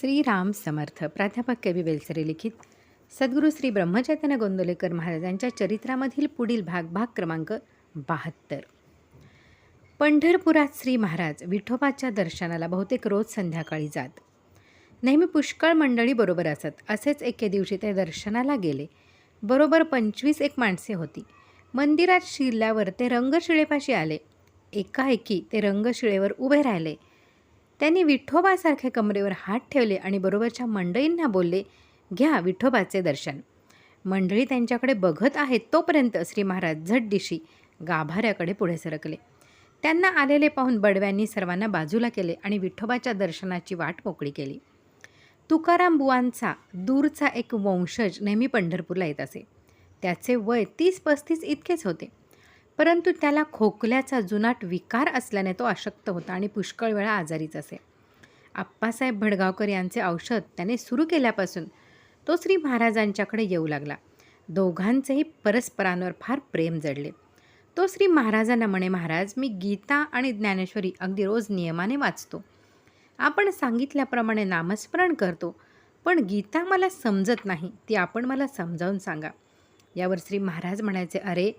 श्रीराम समर्थ प्राध्यापक के वेलसरे लिखित सद्गुरू श्री ब्रह्मचैतन्य गोंदोलेकर महाराजांच्या चरित्रामधील पुढील भाग भाग क्रमांक बहात्तर. पंढरपुरात श्री महाराज विठोबाच्या दर्शनाला बहुतेक रोज संध्याकाळी जात. नेहमी पुष्कळ मंडळी बरोबर असत असेच एके दिवशी ते दर्शनाला गेले. बरोबर पंचवीस एक माणसे होती. मंदिरात शिरल्यावर ते रंगशिळेपाशी आले. एकाएकी ते रंगशिळेवर उभे राहिले. त्यांनी विठोबासारख्या कमरेवर हात ठेवले आणि बरोबरच्या मंडळींना बोलले घ्या विठोबाचे दर्शन. मंडळी त्यांच्याकडे बघत आहेत तोपर्यंत श्री महाराज झटदिशी गाभाऱ्याकडे पुढे सरकले. त्यांना आलेले पाहून बडव्यांनी सर्वांना बाजूला केले आणि विठोबाच्या दर्शनाची वाट मोकळी केली. तुकाराम बुवांचा दूरचा एक वंशज नेहमी पंढरपूरला येत असे. त्याचे वय तीस पस्तीस इतकेच होते. परंतु त्याला खोकल्याचा जुनाट विकार असल्याने तो अशक्त होता आणि पुष्कळ वेळा आजारीच असे. आप्पासाहेब भडगावकर यांचे औषध त्याने सुरू केल्यापासून तो श्री महाराजांच्याकडे येऊ लागला. दोघांचेही परस्परांवर फार प्रेम जडले. तो श्री महाराजांना म्हणे महाराज मी गीता आणि ज्ञानेश्वरी अगदी रोज नियमाने वाचतो. आपण सांगितल्याप्रमाणे नामस्मरण करतो पण गीता मला समजत नाही ती आपण मला समजावून सांगा. यावर श्री महाराज म्हणायचे अरे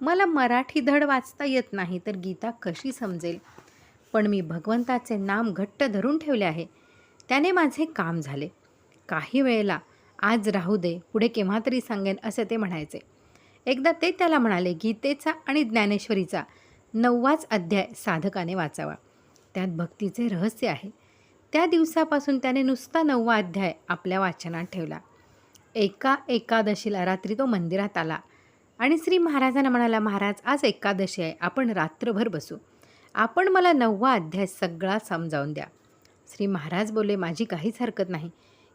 मला मराठी धड वाचता येत नाही तर गीता कशी समजेल? पण मी भगवंताचे नाम घट्ट धरून ठेवले आहे. त्याने माझे काम झाले. काही वेळेला आज राहू दे पुढे केव्हा तरी सांगेन असे ते म्हणायचे. एकदा ते त्याला म्हणाले गीतेचा आणि ज्ञानेश्वरीचा नववाच अध्याय साधकाने वाचावा. त्यात भक्तीचे रहस्य आहे. त्या दिवसापासून त्याने नुसता नववा अध्याय आपल्या वाचनात ठेवला. एका एकादशीला रात्री तो मंदिरात आला. आणि श्री महाराजांना म्हणाला महाराज आज एकादशी आहे आपण रात्रभर बसू. आपण मला नववा अध्याय सगळा समजावून द्या. श्री महाराज बोलले माझी काहीच हरकत नाही.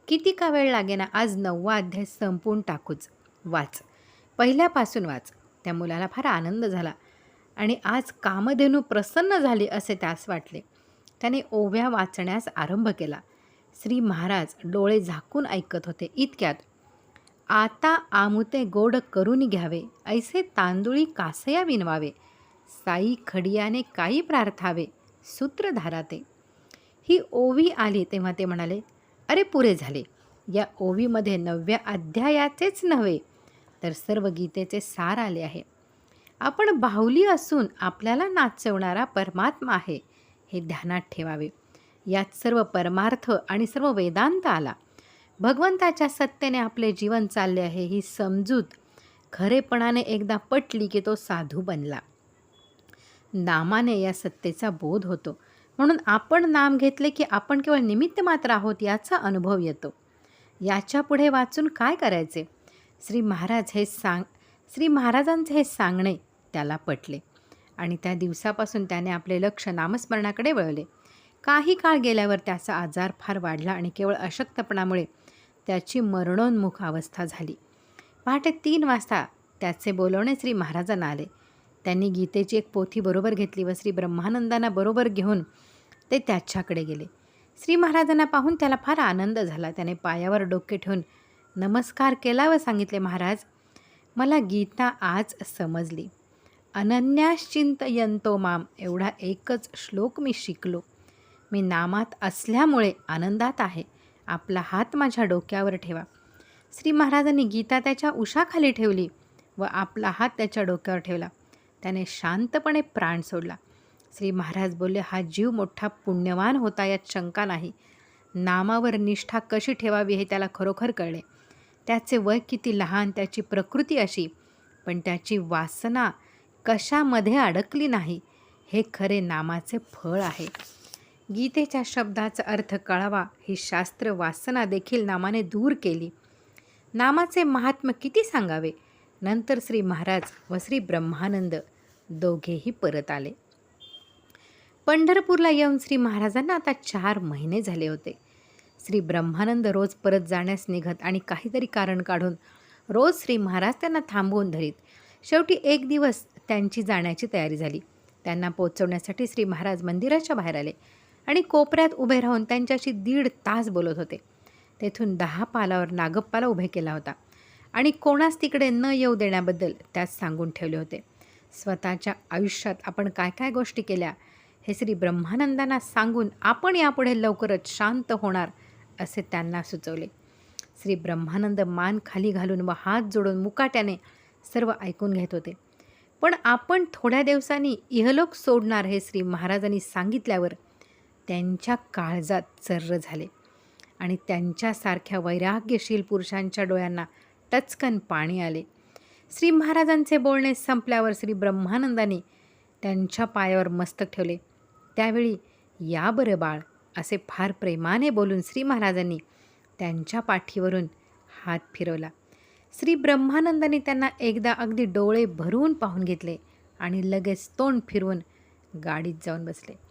किती का वेळ लागेना आज नववा अध्याय संपून टाकूच. वाच. पहिल्यापासून वाच. त्या मुलाला फार आनंद झाला. आणि आज कामधेनू प्रसन्न झाली असे त्यास वाटले. त्याने ओव्या वाचण्यास आरंभ केला. श्री महाराज डोळे झाकून ऐकत होते. इतक्यात आता आमुते गोड करून घ्यावे ऐसे तांदुळी कासया विनवावे. साई खडियाने काही प्रार्थावे सूत्रधाराते ही ओवी आली तेव्हा ते म्हणाले अरे पुरे झाले या ओवीमध्ये नवव्या अध्यायाचेच नव्हे तर सर्व गीतेचे सार आले आहे. आपण बाहुली असून आपल्याला नाचवणारा परमात्मा आहे हे ध्यानात ठेवावे. यात सर्व परमार्थ आणि सर्व वेदांत आला. भगवंताच्या सत्तेने आपले जीवन चालले आहे ही समजूत खरेपणाने एकदा पटली की तो साधू बनला. नामाने या सत्तेचा बोध होतो. म्हणून आपण नाम घेतले की आपण केवळ निमित्त मात्र आहोत याचा अनुभव येतो. याच्यापुढे वाचून काय करायचे? श्री महाराज हे सांग श्री महाराजांचे हे सांगणे त्याला पटले. आणि त्या दिवसापासून त्याने आपले लक्ष नामस्मरणाकडे वळवले काही काळ गेल्यावर त्याचा आजार फार वाढला आणि केवळ अशक्तपणामुळे त्याची मरणोन्मुख अवस्था झाली. पहाटे तीन वाजता त्याचे बोलवणे श्री महाराजांना आले. त्यांनी गीतेची एक पोथी बरोबर घेतली व श्री ब्रह्मानंदांना बरोबर घेऊन ते त्याच्याकडे गेले. श्री महाराजांना पाहून त्याला फार आनंद झाला. त्याने पायावर डोके ठेवून नमस्कार केला व सांगितले महाराज मला गीता आज समजली. अनन्याश्चिंतयंतो माम. एवढा एकच श्लोक मी शिकलो. मी नामात असल्यामुळे आनंदात आहे. आपला हात माझ्या डोक्यावर ठेवा. श्री महाराजांनी गीता त्याच्या उशाखाली ठेवली व आपला हात त्याच्या डोक्यावर ठेवला. त्याने शांतपणे प्राण सोडला. श्री महाराज बोलले हा जीव मोठा पुण्यवान होता यात शंका नाही. नामावर निष्ठा कशी ठेवावी हे त्याला खरोखर कळले. त्याचे वय किती लहान त्याची प्रकृती अशी. पण त्याची वासना कशामध्ये अडकली नाही हे खरे नामाचे फळ आहे. गीतेच्या शब्दाचा अर्थ कळावा ही शास्त्र वासना देखील नामाने दूर केली. नामाचे महात्म्य किती सांगावे? नंतर श्री महाराज व श्री ब्रह्मानंद दोघेही परत आले. पंढरपूरला येऊन श्री महाराजांना आता चार महिने झाले होते. श्री ब्रह्मानंद रोज परत जाण्यास निघत आणि काहीतरी कारण काढून रोज श्री महाराज त्यांना थांबवून धरीत शेवटी एक दिवस त्यांची जाण्याची तयारी झाली. त्यांना पोचवण्यासाठी श्री महाराज मंदिराच्या बाहेर आले. आणि कोपऱ्यात उभे राहून त्यांच्याशी दीड तास बोलत होते. तेथून दहा पालावर नागप्पाला उभे केला होता आणि कोणास तिकडे न येऊ देण्याबद्दल त्यात सांगून ठेवले होते. स्वतःच्या आयुष्यात आपण काय काय गोष्टी केल्या हे श्री ब्रह्मानंदांना सांगून आपण यापुढे लवकरच शांत होणार असे त्यांना सुचवले. श्री ब्रह्मानंद मान खाली घालून व हात जोडून मुकाट्याने सर्व ऐकून घेत होते. पण आपण थोड्या दिवसांनी इहलोक सोडणार हे श्री महाराजांनी सांगितल्यावर त्यांच्या काळजात चर्र झाले. आणि त्यांच्यासारख्या वैराग्यशील पुरुषांच्या डोळ्यांना टचकन पाणी आले. श्री महाराजांचे बोलणे संपल्यावर श्री ब्रह्मानंदाने त्यांच्या पायावर मस्तक ठेवले. त्यावेळी या बरं बाळ असे फार प्रेमाने बोलून श्री महाराजांनी त्यांच्या पाठीवरून हात फिरवला. श्री ब्रह्मानंदाने त्यांना एकदा अगदी डोळे भरून पाहून घेतले आणि लगेच तोंड फिरवून गाडीत जाऊन बसले.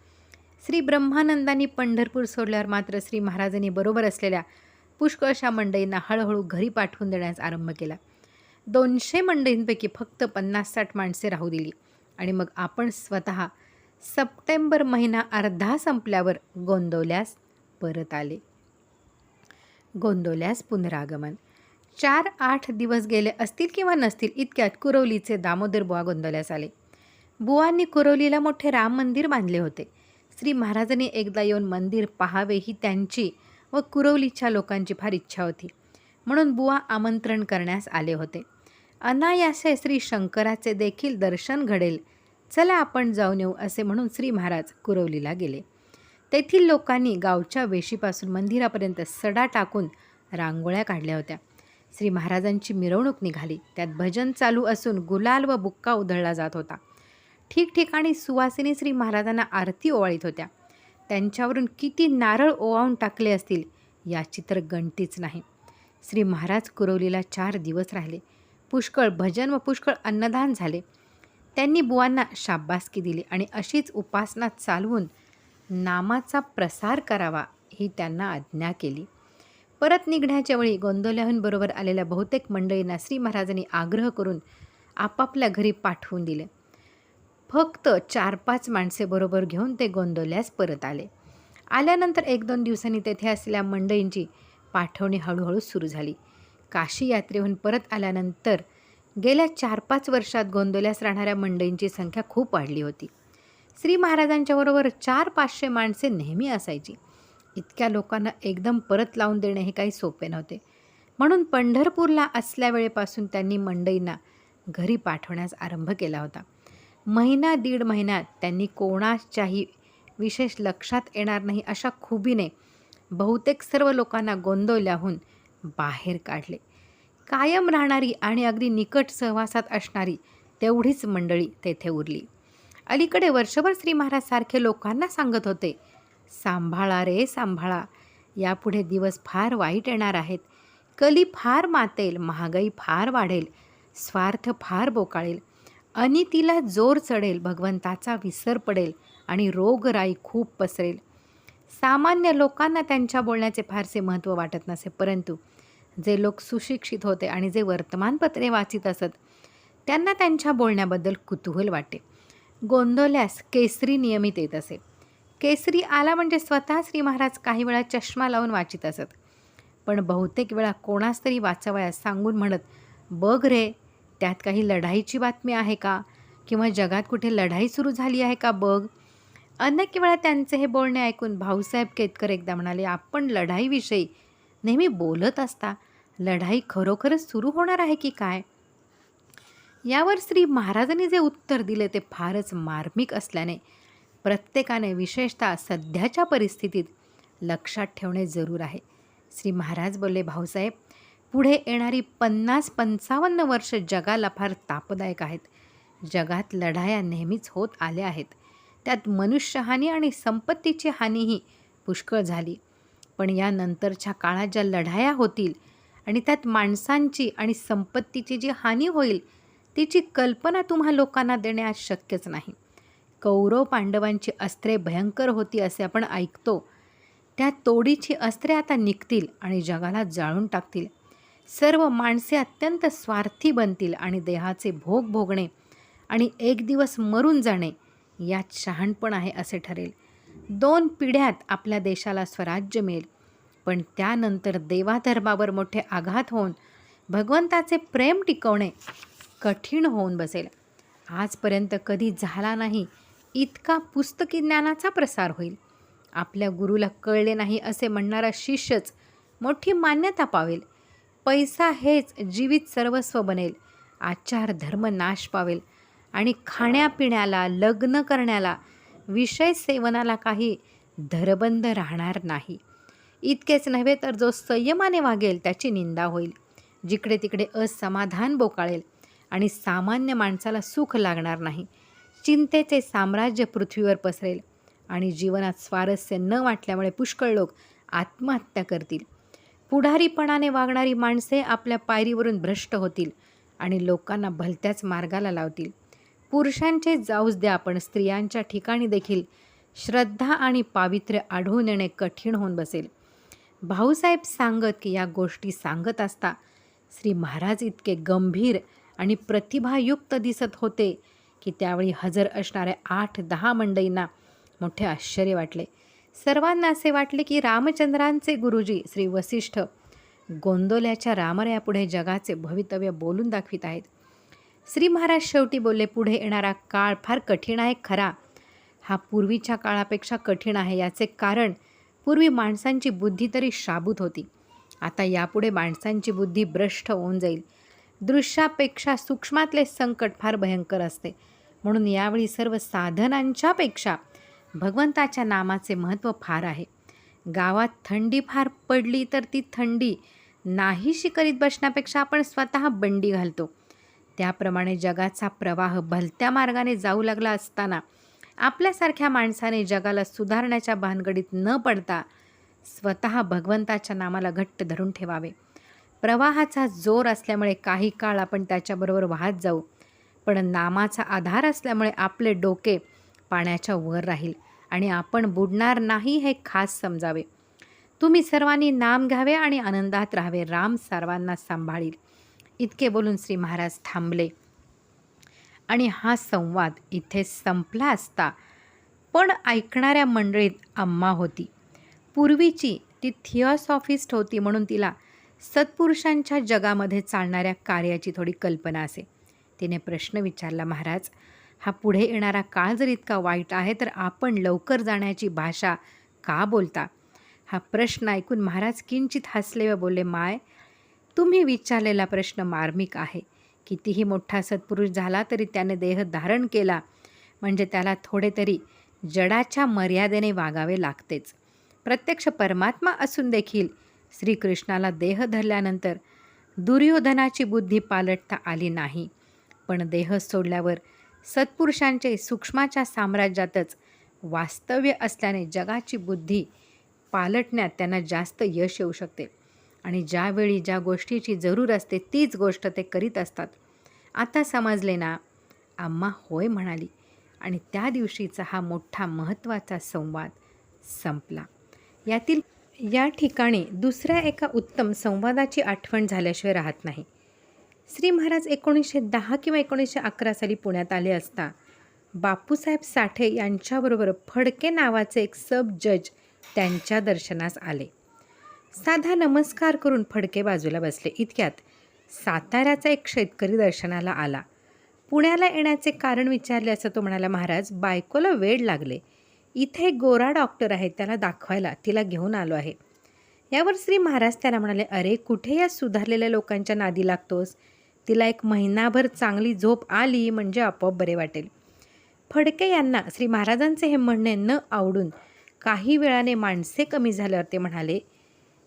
श्री ब्रह्मानंदांनी पंढरपूर सोडल्यावर मात्र श्री महाराजांनी बरोबर असलेल्या पुष्कळशा मंडईंना हळूहळू घरी पाठवून देण्यास आरंभ केला. दोनशे मंडईंपैकी फक्त पन्नास साठ माणसे राहू दिली. आणि मग आपण स्वतः सप्टेंबर महिना अर्धा संपल्यावर गोंदवल्यास परत आले. गोंदवल्यास पुनरागमन. चार आठ दिवस गेले असतील किंवा नसतील इतक्यात कुरवलीचे दामोदर बुवा गोंदवल्यास आले. बुवांनी कुरवलीला मोठे राम मंदिर बांधले होते. श्री महाराजांनी एकदा येऊन मंदिर पाहावे ही त्यांची व कुरवलीच्या लोकांची फार इच्छा होती. म्हणून बुवा आमंत्रण करण्यास आले होते. अनायासे श्री शंकराचे देखील दर्शन घडेल. चला आपण जाऊन येऊ असे म्हणून श्री महाराज कुरवलीला गेले. तेथील लोकांनी गावच्या वेशीपासून मंदिरापर्यंत सडा टाकून रांगोळ्या काढल्या होत्या. श्री महाराजांची मिरवणूक निघाली. त्यात भजन चालू असून गुलाल व बुक्का उधळला जात होता. ठिकठिकाणी सुवासिनी श्री महाराजांना आरती ओवाळीत होत्या. त्यांच्यावरून किती नारळ ओवाळून टाकले असतील याची तर गणतीच नाही. श्री महाराज कुरवलीला चार दिवस राहिले. पुष्कळ भजन व पुष्कळ अन्नदान झाले. त्यांनी बुवांना शाब्बासकी दिली आणि अशीच उपासना चालवून नामाचा प्रसार करावा ही त्यांना आज्ञा केली. परत निघण्याच्या वेळी गोंदवल्याहून बरोबर आलेल्या बहुतेक मंडळींना श्री महाराजांनी आग्रह करून आपापल्या घरी पाठवून दिले. फक्त चार पाच माणसे बरोबर घेऊन ते गोंदवल्यास परत आले. आल्यानंतर एक दोन दिवसांनी तेथे असलेल्या मंडईंची पाठवणी हळूहळू सुरू झाली. काशी यात्रेहून परत आल्यानंतर गेल्या चार पाच वर्षात गोंदवल्यास राहणाऱ्या मंडईंची संख्या खूप वाढली होती. श्री महाराजांच्याबरोबर चार पाचशे माणसे नेहमी असायची. इतक्या लोकांना एकदम परत लावून देणे हे काही सोपे नव्हते. म्हणून पंढरपूरला असल्या वेळेपासून त्यांनी मंडईंना घरी पाठवण्यास आरंभ केला होता. महिना दीड महिन्यात त्यांनी कोणाच्याही विशेष लक्षात येणार नाही अशा खुबीने बहुतेक सर्व लोकांना गोंदवल्याहून बाहेर काढले. कायम राहणारी आणि अगदी निकट सहवासात असणारी तेवढीच मंडळी तेथे उरली. अलीकडे वर्षभर श्री महाराज सारखे लोकांना सांगत होते सांभाळा रे सांभाळा. यापुढे दिवस फार वाईट येणार आहेत. कली फार मातेल महागाई फार वाढेल स्वार्थ फार बोकाळेल. अनितीला जोर चढेल भगवंताचा विसर पडेल आणि रोगराई खूप पसरेल. सामान्य लोकांना त्यांच्या बोलण्याचे फारसे महत्त्व वाटत नसे परंतु जे लोक सुशिक्षित होते आणि जे वर्तमानपत्रे वाचित असत त्यांना त्यांच्या बोलण्याबद्दल कुतूहल वाटे गोंदवल्यास केसरी नियमित येत असे. केसरी आला म्हणजे स्वतः श्री महाराज काही वेळा चष्मा लावून वाचित असत. पण बहुतेक वेळा कोणास तरी वाचावयास सांगून म्हणत बघ रे त्यात काही लढाईची बातमी आहे का? किंवा जगात कुठे लढाई सुरू झाली आहे का बघ? अनेक वेळा त्यांचे हे बोलणे ऐकून भाऊसाहेब केतकर एकदा म्हणाले आपण लढाईविषयी नेहमी बोलत असता लढाई खरोखरच सुरू होणार आहे की काय? यावर श्री महाराजांनी जे उत्तर दिले ते फारच मार्मिक असल्याने प्रत्येकाने विशेषतः सध्याच्या परिस्थितीत लक्षात ठेवणे जरूर आहे. श्री महाराज बोलले भाऊसाहेब पुढे येणारी पन्नास पंचावन्न वर्ष जगाला फार तापदायक आहेत. जगात लढाया नेहमीच होत आल्या आहेत. त्यात मनुष्यहानी आणि संपत्तीची हानीही पुष्कळ झाली. पण यानंतरच्या काळात ज्या लढाया होतील आणि त्यात माणसांची आणि संपत्तीची जी हानी होईल तिची कल्पना तुम्हा लोकांना देणे आज शक्यच नाही. कौरव पांडवांची अस्त्रे भयंकर होती असे आपण ऐकतो. त्या तोडीची अस्त्रे आता निघतील आणि जगाला जाळून टाकतील. सर्व माणसे अत्यंत स्वार्थी बनतील आणि देहाचे भोग भोगणे आणि एक दिवस मरून जाणे यात शहाणपण आहे असे ठरेल. दोन पिढ्यात आपल्या देशाला स्वराज्य मिळेल. पण त्यानंतर देवाधर्मावर मोठे आघात होऊन भगवंताचे प्रेम टिकवणे कठीण होऊन बसेल. आजपर्यंत कधी झाला नाही इतका पुस्तकी ज्ञानाचा प्रसार होईल. आपल्या गुरुला कळले नाही असे म्हणणारा शिष्यच मोठी मान्यता पावेल. पैसा हेच जीवित सर्वस्व बनेल. आचार धर्म नाश पावेल. आणि खाण्यापिण्याला लग्न करण्याला विषय सेवनाला काही धरबंद राहणार नाही. इतकेच नव्हे तर जो संयमाने वागेल त्याची निंदा होईल. जिकडे तिकडे असमाधान बोकाळेल आणि सामान्य माणसाला सुख लागणार नाही. चिंतेचे साम्राज्य पृथ्वीवर पसरेल आणि जीवनात स्वारस्य न वाटल्यामुळे पुष्कळ लोक आत्महत्या करतील. पुढारीपणाने वागणारी माणसे आपल्या पायरीवरून भ्रष्ट होतील आणि लोकांना भलत्याच मार्गाला लावतील. पुरुषांचे जाऊस द्या पण स्त्रियांच्या ठिकाणी देखील श्रद्धा आणि पावित्र्य आढळून येणे कठीण होऊन बसेल. भाऊसाहेब सांगत की या गोष्टी सांगत असता श्री महाराज इतके गंभीर आणि प्रतिभायुक्त दिसत होते की त्यावेळी हजर असणाऱ्या आठ दहा मंडईंना मोठे आश्चर्य वाटले. सर्वांना असे वाटले की रामचंद्रांचे गुरुजी श्री वसिष्ठ गोंदोल्याच्या रामरयापुढे जगाचे भवितव्य बोलून दाखवित आहेत. श्री महाराज शेवटी बोलले पुढे येणारा काळ फार कठीण आहे खरा. हा पूर्वीच्या काळापेक्षा कठीण आहे याचे कारण पूर्वी माणसांची बुद्धी तरी शाबूत होती. आता यापुढे माणसांची बुद्धी भ्रष्ट होऊन जाईल. दृश्यापेक्षा सूक्ष्मातले संकट फार भयंकर असते. म्हणून यावेळी सर्व साधनांच्यापेक्षा भगवंताच्या नामाचे महत्त्व फार आहे. गावात थंडी फार पडली तर ती थंडी नाहीशी करीत बसण्यापेक्षा आपण स्वतः बंडी घालतो. त्याप्रमाणे जगाचा प्रवाह भलत्या मार्गाने जाऊ लागला असताना आपल्यासारख्या माणसाने जगाला सुधारण्याच्या भानगडीत न पडता स्वतः भगवंताच्या नामाला घट्ट धरून ठेवावे. प्रवाहाचा जोर असल्यामुळे काही काळ आपण त्याच्याबरोबर वाहत जाऊ पण नामाचा आधार असल्यामुळे आपले डोके पाण्याच्या वर राहील आणि आपण बुडणार नाही हे खास समजावे. तुम्ही सर्वांनी नाम घ्यावे आणि आनंदात राहावे राम सर्वांना सांभाळील. इतके बोलून श्री महाराज थांबले. आणि हा संवाद इथे संपला असता पण ऐकणाऱ्या मंडळीत अम्मा होती. पूर्वीची ती थिओसॉफिस्ट होती म्हणून तिला सत्पुरुषांच्या जगामध्ये चालणाऱ्या कार्याची थोडी कल्पना असे. तिने प्रश्न विचारला महाराज हा पुढे येणारा काळ जर इतका वाईट आहे तर आपण लवकर जाण्याची भाषा का बोलता? हा प्रश्न ऐकून महाराज किंचित हसले व बोलले माय तुम्ही विचारलेला प्रश्न मार्मिक आहे. कितीही मोठा सत्पुरुष झाला तरी त्याने देह धारण केला. म्हणजे त्याला थोडे तरी जडाच्या मर्यादेने वागावे लागतेच. प्रत्यक्ष परमात्मा असून देखील श्रीकृष्णाला देह धरल्यानंतर दुर्योधनाची बुद्धी पालटता आली नाही. पण देह सोडल्यावर सत्पुरुषांचे सूक्ष्माच्या साम्राज्यातच वास्तव्य असल्याने जगाची बुद्धी पालटण्यात त्यांना जास्त यश येऊ शकते. आणि ज्यावेळी ज्या गोष्टीची जरूर असते तीच गोष्ट ते करीत असतात. आता समजले ना? आम्हा होय म्हणाली. आणि त्या दिवशीचा हा मोठा महत्त्वाचा संवाद संपला. यातील या ठिकाणी दुसऱ्या एका उत्तम संवादाची आठवण झाल्याशिवाय राहत नाही. श्री महाराज एकोणीसशे दहा किंवा एकोणीसशे अकरा साली पुण्यात आले असता बापूसाहेब साठे यांच्याबरोबर फडके नावाचे एक सब जज त्यांच्या दर्शनास आले. साधा नमस्कार करून फडके बाजूला बसले. इतक्यात साताऱ्याचा एक शेतकरी दर्शनाला आला. पुण्याला येण्याचे कारण विचारले असं तो म्हणाला महाराज बायकोला वेळ लागले. इथे एक गोरा डॉक्टर आहे त्याला दाखवायला तिला घेऊन आलो आहे. यावर श्री महाराज त्याला म्हणाले अरे कुठे या सुधारलेल्या लोकांच्या नादी लागतोस? तिला एक महिनाभर चांगली झोप आली म्हणजे आपोआप बरे वाटेल. फडके यांना श्री महाराजांचे हे म्हणणे न आवडून काही वेळाने माणसे कमी झाल्यावर ते म्हणाले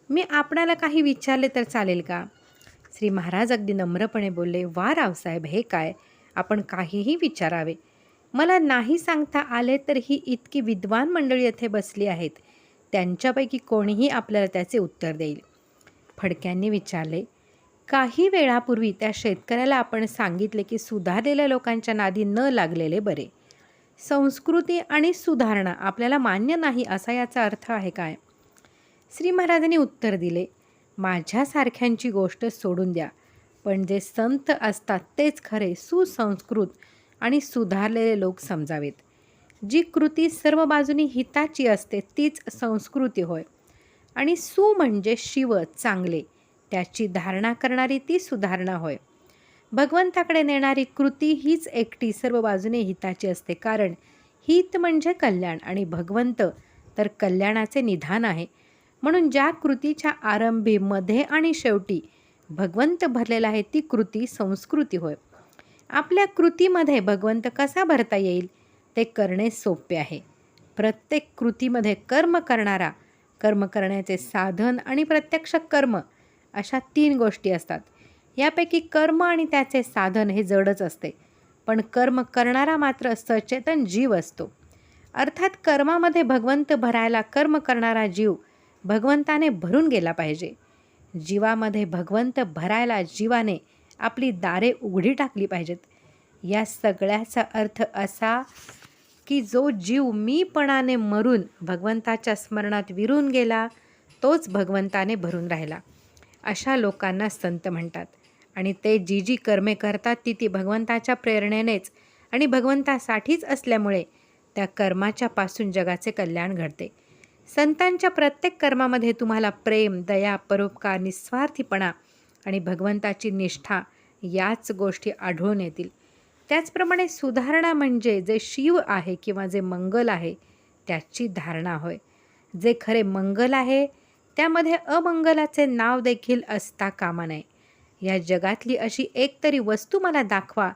मी आपणाला काही विचारले तर चालेल का? श्री महाराज अगदी नम्रपणे बोलले वा रावसाहेब हे काय? आपण काहीही विचारावे. मला नाही सांगता आले तर ही इतकी विद्वान मंडळी येथे बसली आहेत. त्यांच्यापैकी कोणीही आपल्याला त्याचे उत्तर देईल. फडक्यांनी विचारले काही वेळापूर्वी त्या शेतकऱ्याला आपण सांगितले की सुधारलेल्या लोकांच्या नादी न लागलेले बरे. संस्कृती आणि सुधारणा आपल्याला मान्य नाही असा याचा अर्थ आहे काय? श्री महाराजांनी उत्तर दिले माझ्यासारख्यांची गोष्ट सोडून द्या पण जे संत असतात तेच खरे सुसंस्कृत आणि सुधारलेले लोक समजावेत. जी कृती सर्व बाजूनी हिताची असते तीच संस्कृती होय. आणि सु म्हणजे शिव चांगले. त्याची धारणा करणारी ती सुधारणा होय. भगवंताकडे नेणारी कृती हीच एकटी सर्व बाजूने हिताची असते. कारण हित म्हणजे कल्याण आणि भगवंत तर कल्याणाचे निधान आहे. म्हणून ज्या कृतीच्या आरंभी मध्ये आणि शेवटी भगवंत भरलेला आहे ती कृती संस्कृती होय. आपल्या कृतीमध्ये भगवंत कसा भरता येईल? ते करणे सोपे आहे. प्रत्येक कृतीमध्ये कर्म करणारा कर्म करण्याचे साधन आणि प्रत्यक्ष कर्म अशा तीन गोष्टी असतात. यापैकी कर्म आणि त्याचे साधन हे जडच असते. पण कर्म करणारा मात्र सचेतन जीव असतो. अर्थात कर्मामध्ये भगवंत भरायला कर्म करणारा जीव भगवंताने भरून गेला पाहिजे. जीवामध्ये भगवंत भरायला जीवाने आपली दारे उघडी टाकली पाहिजेत. या सगळ्याचा अर्थ असा की जो जीव मीपणाने मरून भगवंताच्या स्मरणात विरून गेला तोच भगवंताने भरून राहिला. अशा लोकांना संत म्हणतात. आणि ते जी जी कर्मे करतात ती ती भगवंताच्या प्रेरणेनेच आणि भगवंतासाठीच असल्यामुळे त्या कर्माच्या पासून जगाचे कल्याण घडते. संतांच्या प्रत्येक कर्मामध्ये तुम्हाला प्रेम दया परोपकार निस्वार्थीपणा आणि भगवंताची निष्ठा याच गोष्टी आढळून येतील. त्याचप्रमाणे सुधारणा म्हणजे जे शिव आहे किंवा जे मंगल आहे त्याची धारणा होय. जे खरे मंगल आहे त्यामध्ये अमंगलाचे नाव देखील असता कामा नये. या जगातली अशी एक तरी वस्तू मला दाखवा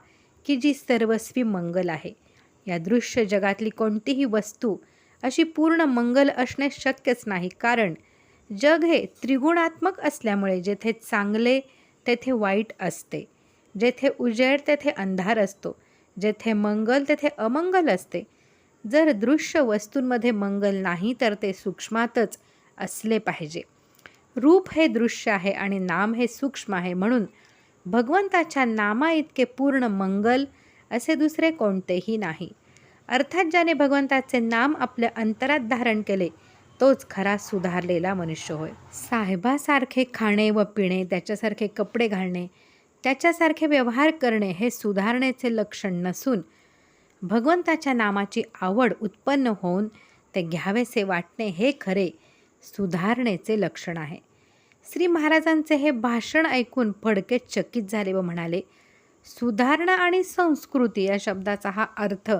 की जी सर्वस्वी मंगल आहे. या दृश्य जगातली कोणतीही वस्तू अशी पूर्ण मंगल असणे शक्यच नाही कारण जग हे त्रिगुणात्मक असल्यामुळे जेथे चांगले तेथे वाईट असते. जेथे उजेड तेथे अंधार असतो. जेथे मंगल तेथे अमंगल असते. जर दृश्य वस्तूंमध्ये मंगल नाही तर ते सूक्ष्मातच असले पाहिजे. रूप हे दृश्य आहे आणि नाम हे सूक्ष्म आहे म्हणून भगवंताच्या नामा इतके पूर्ण मंगल असे दुसरे कोणतेही नाही. अर्थात ज्याने भगवंताचे नाम आपल्या अंतरात धारण केले तोच खरा सुधारलेला मनुष्य होय. साहेबासारखे खाणे व पिणे त्याच्यासारखे कपडे घालणे त्याच्यासारखे व्यवहार करणे हे सुधारणेचे लक्षण नसून भगवंताच्या नामाची आवड उत्पन्न होऊन ते घ्यावेसे वाटणे हे खरे सुधारणेचे लक्षण आहे. श्री महाराजांचे हे भाषण ऐकून फडके चकित झाले व म्हणाले सुधारणा आणि संस्कृती या शब्दाचा हा अर्थ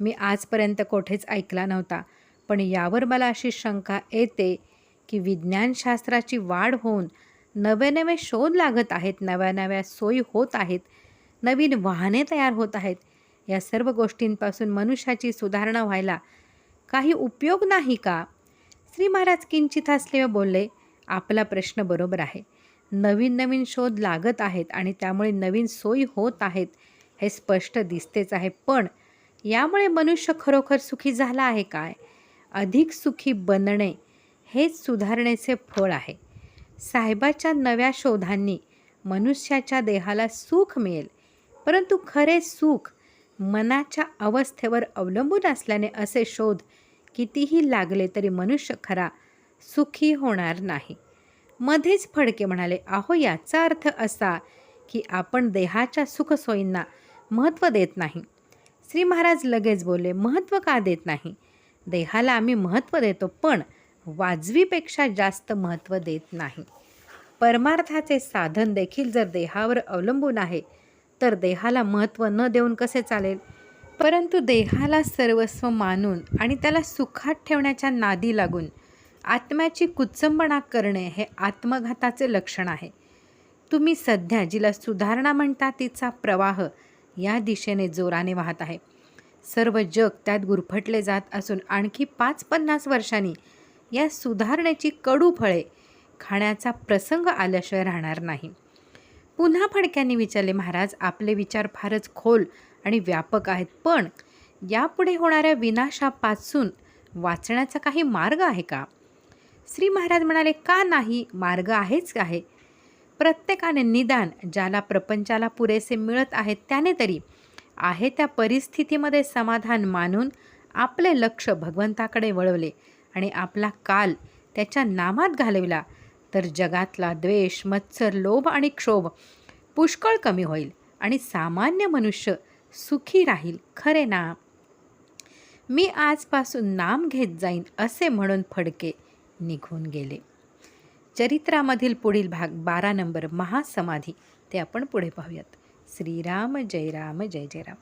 मी आजपर्यंत कोठेच ऐकला नव्हता. पण यावर मला अशी शंका येते की विज्ञानशास्त्राची वाढ होऊन नवे नवे शोध लागत आहेत नव्या नव्या सोयी होत आहेत नवीन वाहने तयार होत आहेत. या सर्व गोष्टींपासून मनुष्याची सुधारणा व्हायला काही उपयोग नाही का? श्री महाराज किंचित हसले व बोलले आपला प्रश्न बरोबर आहे. नवीन नवीन शोध लागत आहेत आणि त्यामुळे नवीन सोयी होत आहेत. हे स्पष्ट दिसतेच आहे पण यामुळे मनुष्य खरोखर सुखी झाला आहे काय? अधिक सुखी बनणे हेच सुधारणेचे फळ आहे. साहेबाच्या नव्या शोधांनी मनुष्याच्या देहाला सुख मिळेल. परंतु खरे सुख मनाच्या अवस्थेवर अवलंबून असल्याने असे शोध कितीही लागले तरी मनुष्य खरा सुखी होणार नाही. मध्येच फडके म्हणाले अहो याचा अर्थ असा की आपण देहाच्या सुखसोयींना महत्त्व देत नाही. श्री महाराज लगेच बोलले महत्त्व का देत नाही? देहाला आम्ही महत्त्व देतो पण वाजवीपेक्षा जास्त महत्त्व देत नाही. परमार्थाचे साधन देखील जर देहावर अवलंबून आहे तर देहाला महत्त्व न देऊन कसे चालेल? परंतु देहाला सर्वस्व मानून आणि त्याला सुखात ठेवण्याच्या नादी लागून आत्म्याची कुचंबणा करणे हे आत्मघाताचे लक्षण आहे. तुम्ही सध्या जिला सुधारणा म्हणता तिचा प्रवाह या दिशेने जोराने वाहत आहे. सर्व जग त्यात गुरफटले जात असून आणखी पाच पन्नास वर्षांनी या सुधारणेची कडू फळे खाण्याचा प्रसंग आल्याशिवाय राहणार नाही. पुन्हा फडक्यांनी विचारले महाराज आपले विचार फारच खोल आणि व्यापक आहेत. पण यापुढे होणाऱ्या विनाशापासून वाचण्याचा काही मार्ग आहे का? श्री महाराज म्हणाले का नाही? मार्ग आहेच आहे. प्रत्येकाने निदान ज्याला प्रपंचाला पुरेसे मिळत आहेत त्याने तरी आहे त्या परिस्थितीमध्ये समाधान मानून आपले लक्ष भगवंताकडे वळवले आणि आपला काल त्याच्या नामात घालविला. तर जगातला द्वेष मत्सर लोभ आणि क्षोभ पुष्कळ कमी होईल आणि सामान्य मनुष्य सुखी राहील. खरे ना? मी आजपासून नाम घेत जाईन असे म्हणून फडके निघून गेले. चरित्रामधील पुढील भाग बारा नंबर महासमाधी. ते आपण पुढे पाहूयात. श्रीराम जय राम जय जय राम